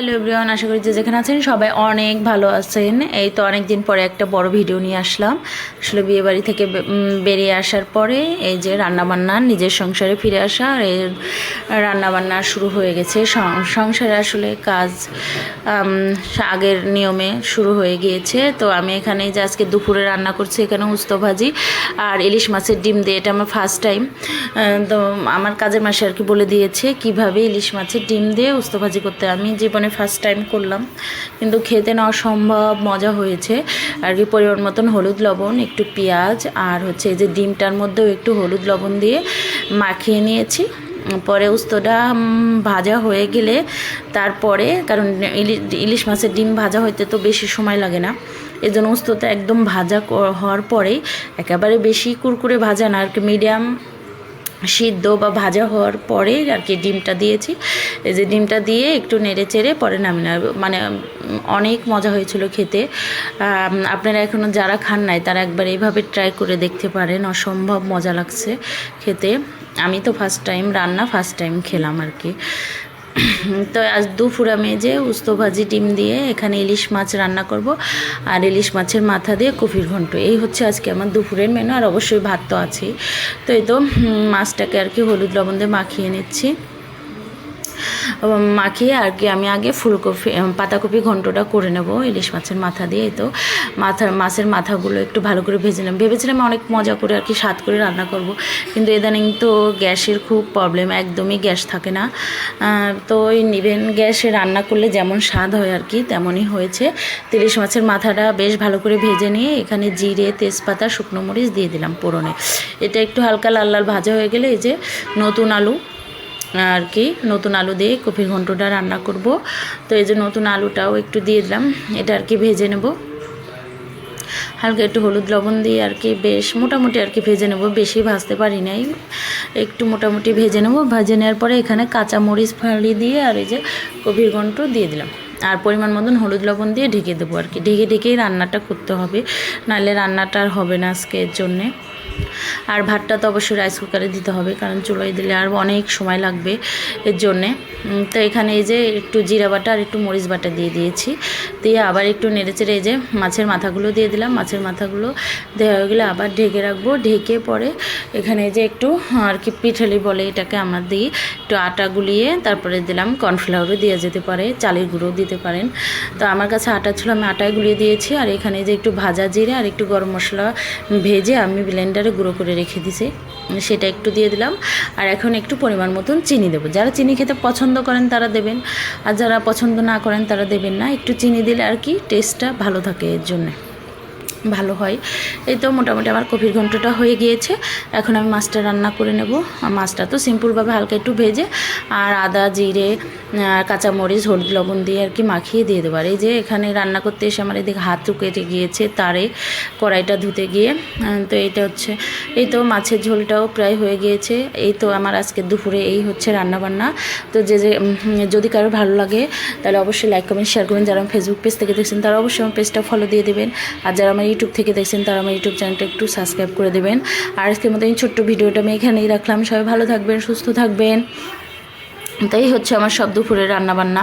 Hello everyone আশা করি যে যেখানে আছেন সবাই অনেক ভালো আছেন। এই তো অনেক দিন পরে একটা বড় ভিডিও নিয়ে আসলাম। আসলে বিয়ে বাড়ি থেকে বেরিয়ে আসার পরে এই যে রান্নাবান্না, নিজের সংসারে ফিরে আসা আর এই রান্নাবান্না শুরু হয়ে গেছে। সংসারে আসলে কাজ আগের নিয়মে শুরু হয়ে গিয়েছে। তো আমি এখানে যে আজকে দুপুরে রান্না করছি এখানে উস্তো ভাজি আর ইলিশ মাছের ডিম দিয়ে। এটা আমার ফার্স্ট টাইম তো আমার কাজের মাসে আর কি বলে দিয়েছে কীভাবে ইলিশ মাছের ডিম দিয়ে উস্তো ভাজি করতে আমি জীবনে ফার্স্ট টাইম করলাম। কিন্তু খেতে না অসম্ভব মজা হয়েছে। আর কি পরিমাণ মতন হলুদ লবণ, একটু পেঁয়াজ, আর হচ্ছে এই যে ডিমটার মধ্যেও একটু হলুদ লবণ দিয়ে মাখিয়ে নিয়েছি। পরে উস্তোটা ভাজা হয়ে গেলে তারপরে, কারণ ইলি- ইলিশ মাছের ডিম ভাজা হইতে তো বেশি সময় লাগে না। এই জন্য উস্তোটা একদম ভাজা হওয়ার পরেই একেবারে বেশি কুরকুরে ভাজা না, আর কি মিডিয়াম সিদ্ধ বা ভাজা হওয়ার পরে আর কি ডিমটা দিয়েছি। এই যে ডিমটা দিয়ে একটু নেড়ে চেড়ে পরে নামিয়ে নেব। মানে অনেক মজা হয়েছিল খেতে। আপনারা এখনও যারা খান নাই, তারা একবার এইভাবে ট্রাই করে দেখতে পারেন। অসম্ভব মজা লাগছে খেতে। আমি তো ফার্স্ট টাইম রান্না ফার্স্ট টাইম খেলাম আর কি। তো আজ দুপুরা মেজে উস্ত ভাজি ডিম দিয়ে এখানে ইলিশ মাছ রান্না করব। আর ইলিশ মাছের মাথা দিয়ে কফির ঘন্ট। এই হচ্ছে আজকে আমার দুপুরের মেনু আর অবশ্যই ভাত তো আছেই। তো এই তো মাছটাকে আর কি হলুদ লবণ দিয়ে মাখিয়ে নিচ্ছি। মাখিয়ে আর কি আমি আগে ফুলকপি পাতাকপি ঘন্টটা করে নেব, ইলিশ মাছের মাথা দিয়ে তো মাথার, মাছের মাথাগুলো একটু ভালো করে ভেজে নেব। ভেবেছিলাম অনেক মজা করে আর কি স্বাদ করে রান্না করব, কিন্তু ইদানিং তো গ্যাসের খুব প্রবলেম একদমই গ্যাস থাকে না। তো ওই নিভেন গ্যাসে রান্না করলে যেমন স্বাদ হয় আর কি, তেমনই হয়েছে। তো ইলিশ মাছের মাথাটা বেশ ভালো করে ভেজে নিয়ে এখানে জিরে, তেজপাতা, শুকনো মরিচ দিয়ে দিলাম পোড়নে এটা একটু হালকা লাল লাল ভাজা হয়ে গেলে এই যে নতুন আলু আর কি নতুন আলু দিয়ে কফি ঘন্টটা রান্না করব। তো এই যে নতুন আলুটাও একটু দিয়ে দিলাম, এটা আর কি ভেজে নেব। হালকা একটু হলুদ লবণ দিয়ে আর কি বেশ মোটামুটি আর কি ভেজে নেব, বেশি ভাজতে পারি নাই। একটু মোটামুটি ভেজে নেব, ভেজে নেওয়ার পরে এখানে কাঁচা মরিচ ফালি দিয়ে আর এই যে কফির ঘন্ট দিয়ে দিলাম। আর পরিমাণ মতন হলুদ লবণ দিয়ে ঢেকে দেবো আর কি ঢেকে ঢেকেই রান্নাটা করতে হবে, নাহলে রান্নাটা আর হবে না আজকে এর জন্যে। আর ভাতটা তো অবশ্যই রাইস কুকারে দিতে হবে, কারণ চুলোয় দিলে আর অনেক সময় লাগবে এর জন্যে। তো এখানে এই যে একটু জিরা বাটা আর একটু মরিচ বাটা দিয়ে দিয়েছি। দিয়ে আবার একটু নেড়েচেড়ে এই যে মাছের মাথাগুলো দিয়ে দিলাম। মাছের মাথাগুলো দেওয়া হয়ে গেলে আবার ঢেকে রাখব। ঢেকে পরে এখানে যে একটু আর কি পিঠালি বলে এটাকে আমরা দিই, একটু আটা গুলিয়ে তারপরে দিলাম কর্নফ্লাওয়ারও দেওয়া যেতে পারে, চালের গুঁড়োও দিতে পারেন। তো আমার কাছে আটা ছিল, আমি আটায় গুলিয়ে দিয়েছি। আর এখানে যে একটু ভাজা জিরে আর একটু গরম মশলা ভেজে আমি ব্লেন্ডারে গুঁড়ো করে রেখে দিছি। সেটা একটু দিয়ে দিলাম। আর এখন একটু পরিমাণ মতন চিনি দেবো। যারা চিনি খেতে পছন্দ করেন তারা দেবেন। আর যারা পছন্দ না করেন তারা দেবেন না। একটু চিনি দিলে আর কি টেস্টটা ভালো থাকে এর জন্যে। ভালো হয়। এই তো মোটামুটি আমার কফির ঘন্টটা হয়ে গিয়েছে। এখন আমি মাছটা রান্না করে নেব। মাছটা তো সিম্পলভাবে হালকা একটু ভেজে আর আদা, জিরে কাঁচামরিচ, হলুদ, লবণ দিয়ে আর কি মাখিয়ে দিয়ে দেবো। আর এই যে এখানে রান্না করতে এসে আমার এদিকে হাত কেটে গিয়েছে তারে কড়াইটা ধুতে গিয়ে। তো এইটা হচ্ছে, এই তো মাছের ঝোলটাও প্রায় হয়ে গিয়েছে। এই তো আমার আজকে দুপুরে এই হচ্ছে রান্নাবান্না। তো যে যে যদি কারও ভালো লাগে, তাহলে অবশ্যই লাইক কমেন্ট শেয়ার করবেন। যারা ফেসবুক পেজ থেকে দেখছেন, তারা অবশ্যই আমার পেজটা ফলো দিয়ে দেবেন। আর যারা আমার ইউটিউব থেকে দেখছেন তারা আমার ইউটিউব চ্যানেলটা একটু সাবস্ক্রাইব করে দেবেন। আর আজকের মতো এই ছোট্ট ভিডিওটা আমি এখানেই রাখলাম। সবাই ভালো থাকবেন, সুস্থ থাকবেন। তাই হচ্ছে আমার সব দুপুরে রান্নাবান্না।